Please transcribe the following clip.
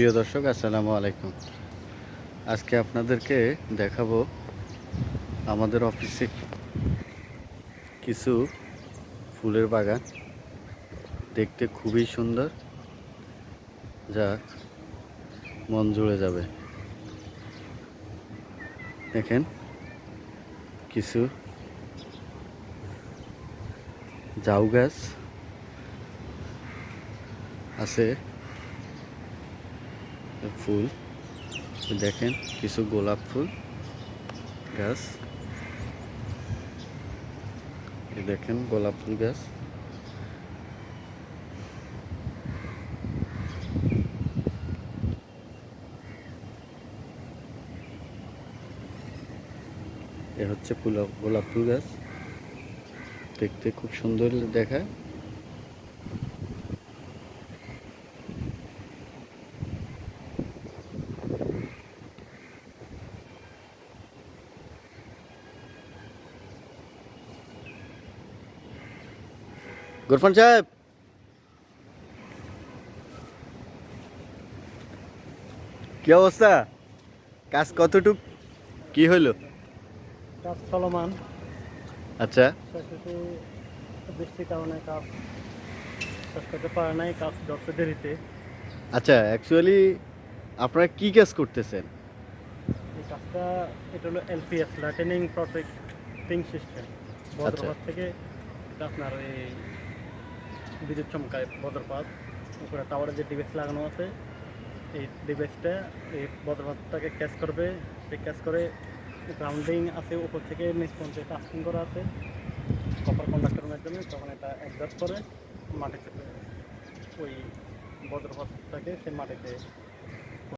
প্রিয় দর্শক, আসসালামু আলাইকুম। আজকে আপনাদেরকে দেখাবো আমাদের অফিসে কিছু ফুলের বাগান। দেখতে খুবই সুন্দর, যা মন জুড়ে যাবে। দেখেন, কিছু জাউ গাছ আছে। ফুল। দেখেন কিছু গোলাপ ফুল, গাছ। দেখেন গোলাপ ফুল, গাছ। এ হচ্ছে গোলাপ ফুল, গাছ। দেখতে খুব সুন্দর দেখায়। গুরফান সাহেব। কি অবস্থা? কাজ কতটুক? কি হইল কাজ চলমান। আচ্ছা। বৃষ্টির কারণে কাজ শেষ করতে পারে নাই কাজ ধরতে দেরিতে। আচ্ছা অ্যাকচুয়ালি আপনারা কি কাজ করতেছেন? এই কাজটা এটা হলো এলপিএস লাইটেনিং প্রটেক্টিং সিস্টেম বজ্রপাত থেকে আপনার এই বিদ্যুৎ চমকায় বজ্রপাত। উপরে টাওয়ারে যে ডিভাইস লাগানো আছে, এই ডিভাইসটা এই বজ্রপাতটাকে ক্যাচ করবে। ক্যাচ করে গ্রাউন্ডিং আছে, উপর থেকে নিচ পর্যন্ত টাস্টিং করা আছে। কপার কন্ডাক্টর মাধ্যমে তখন এটা অ্যাডজাস্ট করে মাটিতে ওই বজ্রপাতটাকে সে মাটিতে